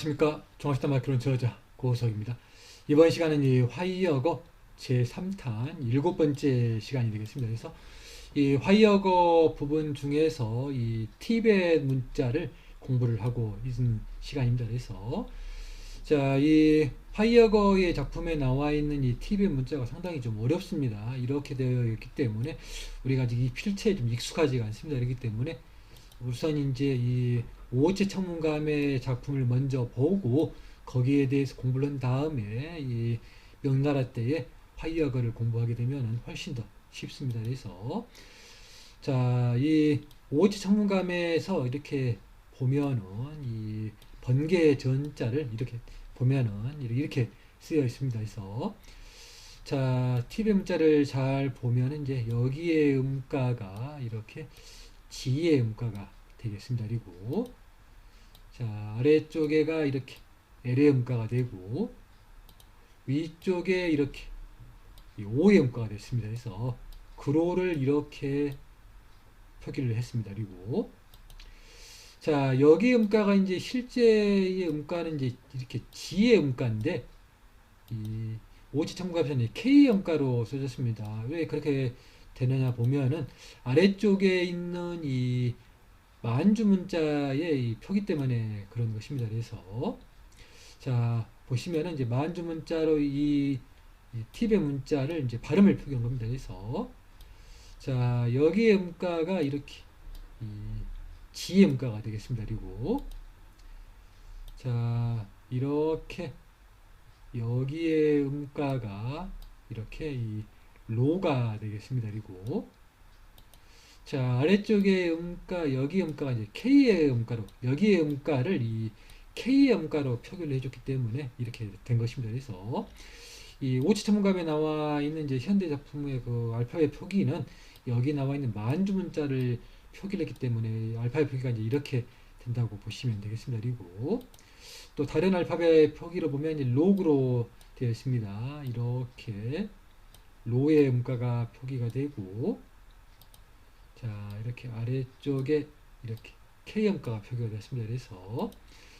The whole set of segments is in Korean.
안녕하십니까 종합시다 마크론 저자 고석입니다. 이번 시간은 이 화이어거 제3탄 일곱 번째 시간이 되겠습니다. 그래서 이 화이어거 부분 중에서 이 티벳 문자를 공부를 하고 있는 시간입니다. 그래서 자, 이 화이어거의 작품에 나와 있는 이 티벳 문자가 상당히 좀 어렵습니다. 이렇게 되어 있기 때문에 우리가 아직 이 필체에 좀 익숙하지가 않습니다. 그렇기 때문에 우선 이제 이 오호체 천문감의 작품을 먼저 보고 거기에 대해서 공부를 한 다음에 이 명나라 때의 화이어거를 공부하게 되면 훨씬 더 쉽습니다. 그래서 자, 이 오호체 천문감에서 이렇게 보면은 이 번개 전자를 이렇게 보면은 이렇게 쓰여 있습니다. 그래서 자, 티벳 문자를 잘 보면은 이제 여기에 음가가 이렇게 지의 음가가 되겠습니다. 그리고 자 아래쪽에가 이렇게 L의 음가가 되고 위쪽에 이렇게 O의 음가가 됐습니다. 그래서 그로를 이렇게 표기를 했습니다. 그리고 자 여기 음가가 이제 실제의 음가는 이제 이렇게 G의 음가인데 이 오지 첨가에서는 K 음가로 써졌습니다. 왜 그렇게 되느냐 보면은 아래쪽에 있는 이 만주 문자의 이 표기 때문에 그런 것입니다. 그래서 자 보시면은 이제 만주 문자로 이, 이 팁의 문자를 이제 발음을 표기한 겁니다. 그래서 자 여기의 음가가 이렇게 이 지의 음가가 되겠습니다. 그리고 자 이렇게 여기의 음가가 이렇게 이 로가 되겠습니다. 그리고 자 아래쪽에 음가 여기 음가가 이제 K의 음가로 여기의 음가를 이 K의 음가로 표기를 해줬기 때문에 이렇게 된 것입니다. 그래서 이 오치 천문감에 나와 있는 이제 현대 작품의 그 알파벳 표기는 여기 나와 있는 만주 문자를 표기를 했기 때문에 알파벳 표기가 이제 이렇게 된다고 보시면 되겠습니다. 그리고 또 다른 알파벳 표기로 보면 이제 로그로 되어 있습니다. 이렇게 로의 음가가 표기가 되고 자 이렇게 아래쪽에 이렇게 K음가가 표기가 됐습니다. 그래서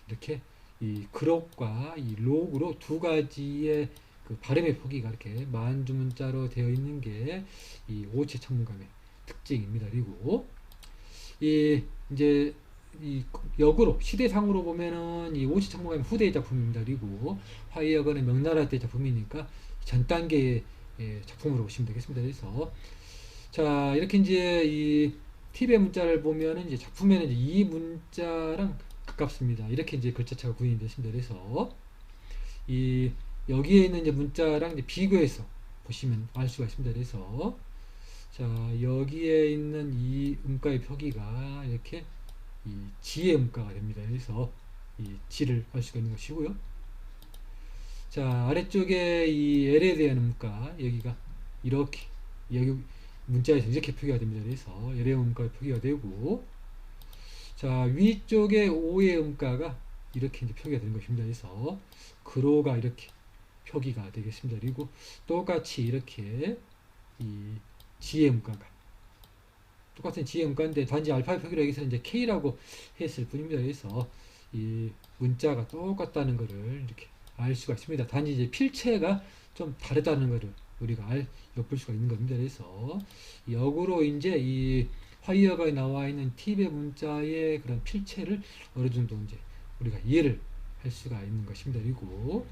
이렇게 이 그룹과 이 록으로 두 가지의 그 발음의 표기가 이렇게 만주문자로 되어 있는 게 이 오체 천문감의 특징입니다. 그리고 이 이제 이 역으로 시대상으로 보면은 이 오체 천문감의 후대의 작품입니다. 그리고 화이어건의 명나라 때 작품이니까 전 단계의 작품으로 보시면 되겠습니다. 그래서 자, 이렇게 이제 이 팁의 문자를 보면은 이제 작품에는 이제 이 문자랑 가깝습니다. 이렇게 이제 글자체가 구현이 됐습니다. 그래서 이 여기에 있는 이제 문자랑 이제 비교해서 보시면 알 수가 있습니다. 그래서 자, 여기에 있는 이 음가의 표기가 이렇게 이 지의 음가가 됩니다. 그래서 이 지를 알 수가 있는 것이고요. 자, 아래쪽에 이 L에 대한 음가 여기가 이렇게 여기 문자에서 이렇게 표기가 됩니다. 그래서 열의 음가가 표기가 되고 자 위쪽에 오의 음가가 이렇게 이제 표기가 되는 것입니다. 그래서 그로가 이렇게 표기가 되겠습니다. 그리고 똑같이 이렇게 이 지의 음가가 똑같은 지의 음가인데 단지 알파벳 표기로 여기서 이제 K라고 했을 뿐입니다. 그래서 이 문자가 똑같다는 것을 이렇게 알 수가 있습니다. 단지 이제 필체가 좀 다르다는 것을 우리가 알, 엿볼 수가 있는 겁니다. 그래서 역으로 이제 이 화이어가 나와 있는 팁의 문자의 그런 필체를 어느 정도 이제 우리가 이해를 할 수가 있는 것입니다. 그리고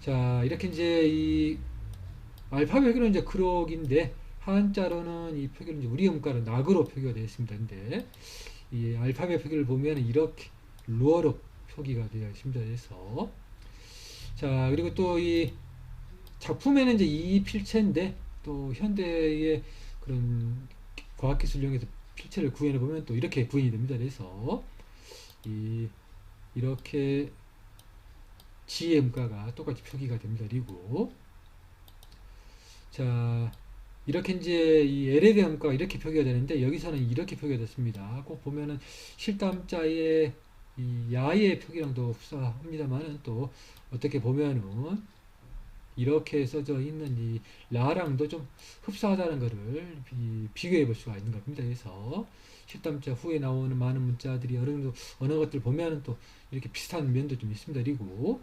자 이렇게 이제 이 알파벳으로는 이제 크록인데 한자로는 이 표기는 이제 우리 음가로 낙으로 표기가 되어 있습니다. 근데 이 알파벳 표기를 보면 이렇게 루어로 표기가 되어 있습니다. 그래서 자 그리고 또 이 작품에는 이제 이 필체인데 또 현대의 그런 과학기술 이용해서 필체를 구현해 보면 또 이렇게 구현이 됩니다. 그래서 이 이렇게 GM가가 똑같이 표기가 됩니다. 그리고 자 이렇게 이제 이 L에 대한 음가가 이렇게 표기가 되는데 여기서는 이렇게 표기가 됐습니다. 꼭 보면은 실담자의 이 야의 표기랑도 흡사합니다만은 또 어떻게 보면은 이렇게 써져 있는 이 라랑도 좀 흡사하다는 것을 비, 비교해 볼 수가 있는 겁니다. 그래서 13자 후에 나오는 많은 문자들이 어느 정도 어느 것들 보면은 또 이렇게 비슷한 면도 좀 있습니다. 그리고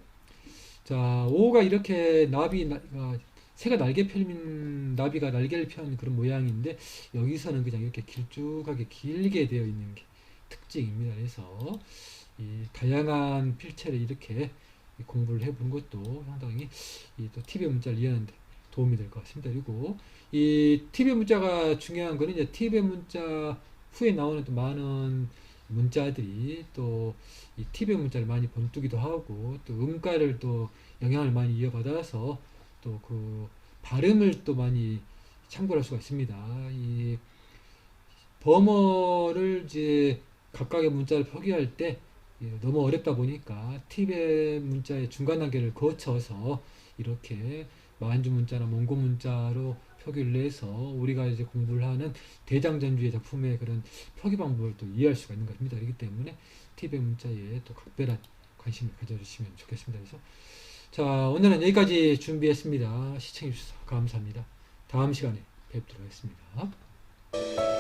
자 5가 이렇게 나비 나, 어, 새가 날개 펴는 나비가 날개를 펴는 그런 모양인데 여기서는 그냥 이렇게 길쭉하게 길게 되어 있는 게 특징입니다. 그래서 이 다양한 필체를 이렇게 공부를 해보는 것도 상당히 이또 TV 문자를 이해하는데 도움이 될 것 같습니다. 그리고 이 TV 문자가 중요한 거는 이제 TV 문자 후에 나오는 또 많은 문자들이 또 이 TV 문자를 많이 번뜨기도 하고 또 음가를 또 영향을 많이 이어받아서 또 그 발음을 또 많이 참고할 수가 있습니다. 이 버머를 이제 각각의 문자를 표기할 때 예, 너무 어렵다 보니까 팁의 문자의 중간 단계를 거쳐서 이렇게 만주 문자나 몽고 문자로 표기를 해서 우리가 이제 공부를 하는 대장전주의 작품의 그런 표기 방법을 또 이해할 수가 있는 것입니다. 그렇기 때문에 팁의 문자에 또 각별한 관심을 가져주시면 좋겠습니다. 그래서 자 오늘은 여기까지 준비했습니다. 시청해 주셔서 감사합니다. 다음 시간에 뵙도록 하겠습니다.